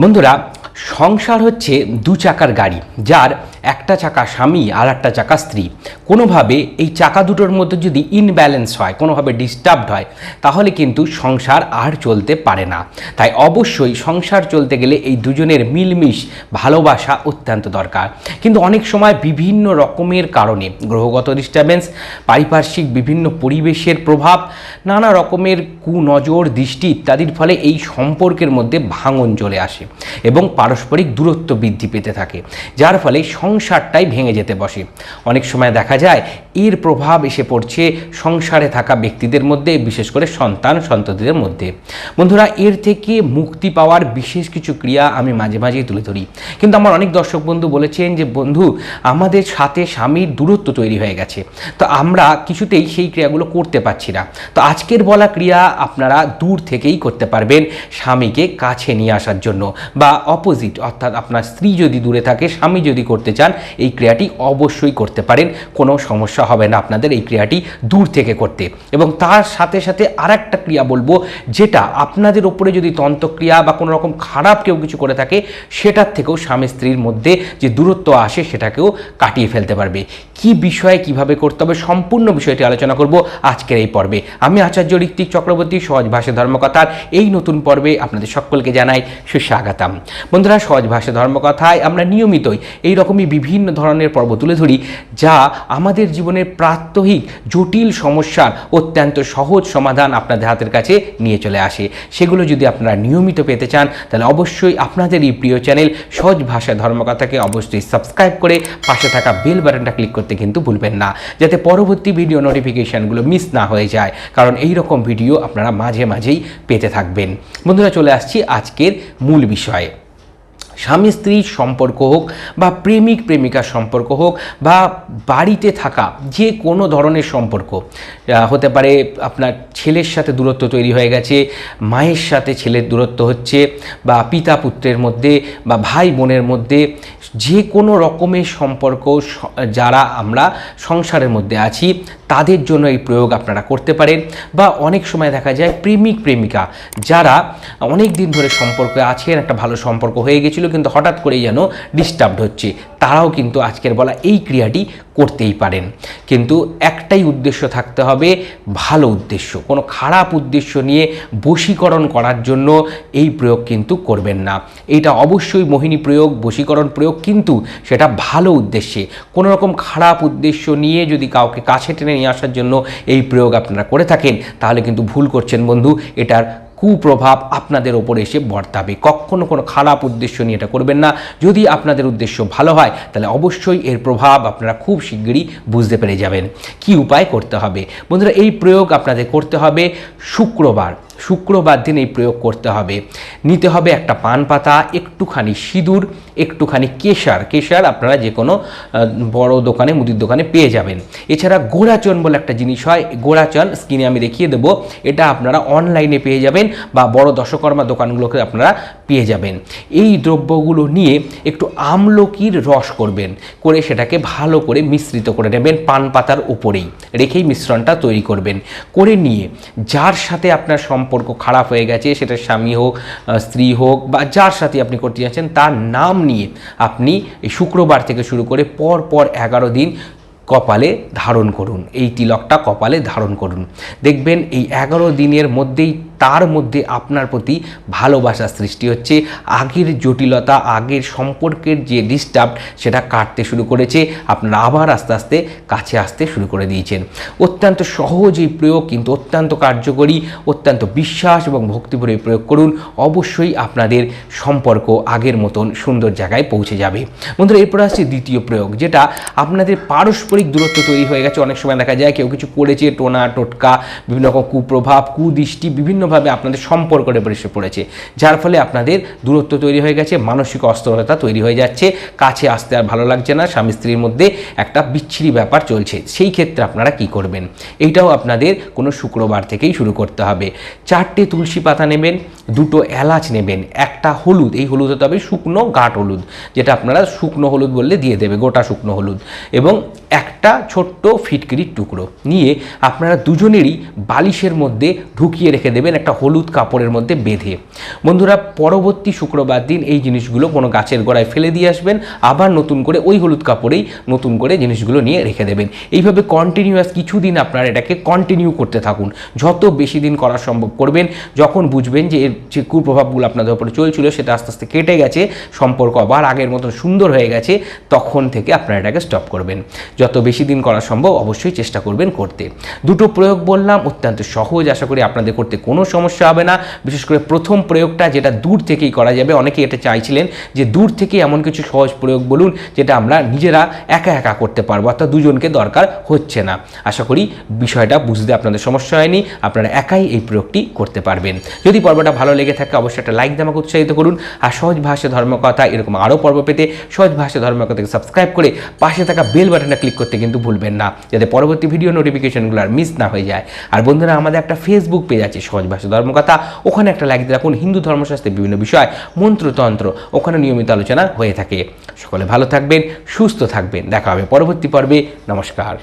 বন্ধুরা সংসার হচ্ছে দু চাকার গাড়ি যার একটা চাকা স্বামী আর একটা চাকা স্ত্রী। কোনোভাবে এই চাকা দুটোর মধ্যে যদি ইনব্যালেন্স হয়, কোনোভাবে ডিস্টার্বড হয়, তাহলে কিন্তু সংসার আর চলতে পারে না। তাই অবশ্যই সংসার চলতে গেলে এই দুজনের মিলমিশ ভালোবাসা অত্যন্ত দরকার। কিন্তু অনেক সময় বিভিন্ন রকমের কারণে গ্রহগত ডিস্টারবেন্স পারিপার্শ্বিক বিভিন্ন পরিবেশের প্রভাব, নানা রকমের কুনজর দৃষ্টি ইত্যাদির ফলে এই সম্পর্কের মধ্যে ভাঙন চলে আসে এবং পারস্পরিক দূরত্ব বৃদ্ধি পেতে থাকে। যার ফলে সংসারটাই ভেঙে যেতে বসে। অনেক সময় দেখা যায়, এর প্রভাব এসে পড়ছে সংসারে থাকা ব্যক্তিদের মধ্যে, বিশেষ করে সন্তান, সন্ততিদের মধ্যে। বন্ধুরা, এর থেকে মুক্তি পাওয়ার বিশেষ কিছু ক্রিয়া আমি মাঝে মাঝেই তুলে ধরি। কিন্তু আমার অনেক দর্শক বন্ধু বলেছেন যে, বন্ধু, আমাদের সাথে স্বামীর দূরত্ব তৈরি হয়ে গেছে। তো আমরা কিছুতেই সেই ক্রিয়াগুলো করতে পারছি না। তো আজকের বলা ক্রিয়া আপনারা দূর থেকেই করতে পারবেন স্বামীকে কাছে নিয়ে আসার জন্য। বা অপোজিট অর্থাৎ আপনার স্ত্রী যদি দূরে থাকে, স্বামী যদি করতে চান এই ক্রিয়াটি অবশ্যই করতে পারেন। কোনো সমস্যা হবে না আপনাদের এই ক্রিয়াটি দূর থেকে করতে। এবং তার সাথে সাথে আর একটা ক্রিয়া বলব, যেটা আপনাদের ওপরে যদি তন্ত্রক্রিয়া বা কোনো রকম খারাপ কেউ কিছু করে থাকে, সেটার থেকেও স্বামী স্ত্রীর মধ্যে যে দূরত্ব আসে, সেটাকেও কাটিয়ে ফেলতে পারবে। কি বিষয়ে কীভাবে করতে হবে, সম্পূর্ণ বিষয়টি আলোচনা করব আজকের এই পর্বে। আমি আচার্য ঋত্বিক চক্রবর্তী, সহজ ভাষা ধর্মকথার এই নতুন পর্বে আপনাদের সকলকে জানাই সুস্বাগতম। বন্ধুরা, সহজ ভাষা ধর্মকথায় আমরা নিয়মিতই এই রকমই বিভিন্ন ধরনের পর্ব তুলে ধরি, যা আমাদের জীবনের প্রাত্যহিক জটিল সমস্যার অত্যন্ত সহজ সমাধান আপনাদের হাতের কাছে নিয়ে চলে আসে। সেগুলো যদি আপনারা নিয়মিত পেতে চান, তাহলে অবশ্যই আপনাদের এই প্রিয় চ্যানেল সহজ ভাষা ধর্মকথাকে অবশ্যই সাবস্ক্রাইব করে পাশে থাকা বেল বাটনটা ক্লিক করতে কিন্তু ভুলবেন না, যাতে পরবর্তী ভিডিও নোটিফিকেশানগুলো মিস না হয়ে যায়, কারণ এই রকম ভিডিও আপনারা মাঝে মাঝেই পেতে থাকবেন। বন্ধুরা চলে আসছি আজকের মূল বিষয়ে। স্বামী স্ত্রীর সম্পর্ক হোক বা প্রেমিক প্রেমিকার সম্পর্ক হোক বা বাড়িতে থাকা যে কোনো ধরনের সম্পর্ক হতে পারে আপনার ছেলের সাথে দূরত্ব তৈরি হয়ে গেছে, মায়ের সাথে ছেলের দূরত্ব হচ্ছে বা পিতা পুত্রের মধ্যে বা ভাই বোনের মধ্যে যে কোনো রকমের সম্পর্ক যারা আমরা সংসারের মধ্যে আছি, তাদের জন্য এই প্রয়োগ আপনারা করতে পারেন। বা অনেক সময় দেখা যায় প্রেমিক, প্রেমিকা যারা অনেক দিন ধরে সম্পর্কে আছেন, একটা ভালো সম্পর্ক হয়ে গেছিল, কিন্তু হঠাৎ করেই যেন ডিস্টার্বড হচ্ছে। তারাও কিন্তু আজকের বলা এই ক্রিয়াটি করতেই পারেন। কিন্তু একটাই উদ্দেশ্য থাকতে হবে, ভালো উদ্দেশ্য। কোনো খারাপ উদ্দেশ্য নিয়ে বশীকরণ করার জন্য এই প্রয়োগ কিন্তু করবেন না। এটা অবশ্যই মোহিনী প্রয়োগ, বশীকরণ প্রয়োগ কিন্তু সেটা ভালো উদ্দেশ্যে। কোনো রকম খারাপ উদ্দেশ্য নিয়ে যদি কাউকে কাছে টেনে নিয়ে আসার জন্য এই প্রয়োগ আপনারা করে থাকেন, তাহলে কিন্তু ভুল করছেন বন্ধু। এটার কুপ্রভাব আপনাদের ওপরে এসে বর্তাবে। কখনো কোনো খারাপ উদ্দেশ্য নিয়ে এটা করবেন না। যদি আপনাদের উদ্দেশ্য ভালো হয়, তাহলে অবশ্যই এর প্রভাব আপনারা খুব শিগগিরই বুঝতে পেরে যাবেন। কি উপায় করতে হবে? বন্ধুরা, এই প্রয়োগ আপনাদের করতে হবে শুক্রবার। শুক্রবার দিন এই প্রয়োগ করতে হবে। নিতে হবে একটা পান পাতা, একটুখানি সিঁদুর, একটুখানি কেশার। কেশার আপনারা যে কোনো বড় দোকানে, মুদির দোকানে পেয়ে যাবেন। এছাড়া গোড়াচন বলে একটা জিনিস হয় গোড়াচন স্ক্রিনে আমি দেখিয়ে দেবো। এটা আপনারা অনলাইনে পেয়ে যাবেন বা বড় দশকর্মা দোকানগুলোকে আপনারা পেয়ে যাবেন। এই দ্রব্যগুলো নিয়ে একটু আমলকির রস করবেন। করে সেটাকে ভালো করে মিশ্রিত করে নেবেন পান পাতার উপরেই। রেখেই মিশ্রণটা তৈরি করবেন। করে নিয়ে যার সাথে আপনার সম্পর্ক খারাপ হয়ে গেছে, সেটা স্বামী হোক স্ত্রী হোক বা যার সাথে আপনি করতে যাচ্ছেন তার নাম নিয়ে আপনি এই শুক্রবার থেকে শুরু করে পর পর এগারো দিন কপালে ধারণ করুন। এই তিলকটা কপালে ধারণ করুন। দেখবেন এই এগারো দিনের মধ্যেই তার মধ্যে আপনার প্রতি ভালোবাসা সৃষ্টি হচ্ছে। আগের জটিলতা, আগের সম্পর্কের যে ডিস্টার্ব সেটা কাটতে শুরু করেছে। আপনারা আবার আস্তে আস্তে কাছে আসতে শুরু করে দিয়েছেন। অত্যন্ত সহজ এই প্রয়োগ, কিন্তু অত্যন্ত কার্যকরী, অত্যন্ত বিশ্বাস এবং ভক্তিভরে প্রয়োগ করুন। অবশ্যই আপনাদের সম্পর্ক আগের মতন সুন্দর জায়গায় পৌঁছে যাবে। বন্ধুরা, এরপর আসছে দ্বিতীয় প্রয়োগ, যেটা আপনাদের পারস্পরিক দূরত্ব তৈরি হয়ে গেছে। অনেক সময় দেখা যায় কেউ কিছু করেছে, টোনা, টোটকা, বিভিন্ন রকম কুপ্রভাব, কুদৃষ্টি বিভিন্নভাবে আপনাদের সম্পর্কের উপর এসে পড়েছে, যার ফলে আপনাদের দূরত্ব তৈরি হয়ে গেছে, মানসিক অস্থিরতা তৈরি হয়ে যাচ্ছে, কাছে আসতে আর ভালো লাগছে না, স্বামী স্ত্রীর মধ্যে একটা বিচ্ছিরি ব্যাপার চলছে, সেই ক্ষেত্রে আপনারা কি করবেন? এইটাও আপনাদের কোনো শুক্রবার থেকেই শুরু করতে হবে। চারটে তুলসী পাতা নেবেন, দুটো এলাচ নেবেন, একটা হলুদ, এই হলুদ হতে হবে শুকনো গাঢ় হলুদ, যেটা আপনারা শুকনো হলুদ বললে দিয়ে দেবে, গোটা শুকনো হলুদ, এবং একটা ছোট্ট ফিটকিরির টুকরো নিয়ে আপনারা দুজনেরই বালিশের মধ্যে ঢুকিয়ে রেখে দেবেন একটা হলুদ কাপড়ের মধ্যে বেঁধে। বন্ধুরা, পরবর্তী শুক্রবার দিন এই জিনিসগুলো কোনো গাছের গোড়ায় ফেলে দিয়ে আসবেন, আবার নতুন করে ওই হলুদ কাপড়েই নতুন করে জিনিসগুলো নিয়ে রেখে দেবেন। এইভাবে কন্টিনিউয়াস কিছুদিন আপনারা এটাকে কন্টিনিউ করতে থাকুন। যত বেশি দিন করা সম্ভব করবেন, যখন বুঝবেন যে এর যে কুপ্রভাবগুলো আপনাদের উপরে চলছিল, সেটা আস্তে আস্তে কেটে গেছে, সম্পর্ক আবার আগের মতন সুন্দর হয়ে গেছে, তখন থেকে আপনারা এটাকে স্টপ করবেন। যত বেশি দিন করা সম্ভব, অবশ্যই চেষ্টা করবেন করতে। দুটো প্রয়োগ বললাম, অত্যন্ত সহজ। আশা করি আপনাদের করতে কোনো সমস্যা হবে না। বিশেষ করে প্রথম প্রয়োগটা যেটা দূর থেকেই করা যাবে, অনেকেই এটা চাইছিলেন যে দূর থেকে এমন কিছু সহজ প্রয়োগ বলুন যেটা আমরা নিজেরা একা একা করতে পারব, অর্থাৎ দুজনকে দরকার হচ্ছে না। আশা করি বিষয়টা বুঝতে আপনাদের সমস্যা হয়নি, আপনারা একাই এই প্রয়োগটি করতে পারবেন। যদি পর্বটা ভালো লেগে থাকে, অবশ্যই একটা লাইক আমাকে উৎসাহিত করুন, আর সহজ ভাষা ধর্মকথা এরকম আরও পর্ব পেতে সহজ ভাষা ধর্মকথাকে সাবস্ক্রাইব করে পাশে থাকা বেল বাটনটা ক্লিক করতে কিন্তু ভুলবেন না, যাতে পরবর্তী ভিডিও নোটিফিকেশনগুলো আর মিস না হয়ে যায়। আর বন্ধুরা, আমাদের একটা ফেসবুক পেজ আছে, সহজ ভাষা ধর্মকথা ওখানে একটা লাইক রাখুন হিন্দু ধর্মশাস্ত্রের বিভিন্ন বিষয়, মন্ত্রতন্ত্র, ওখানে নিয়মিত আলোচনা হয়ে থাকে। সকলে ভালো থাকবেন, সুস্থ থাকবেন। দেখা হবে পরবর্তী পর্বে। নমস্কার।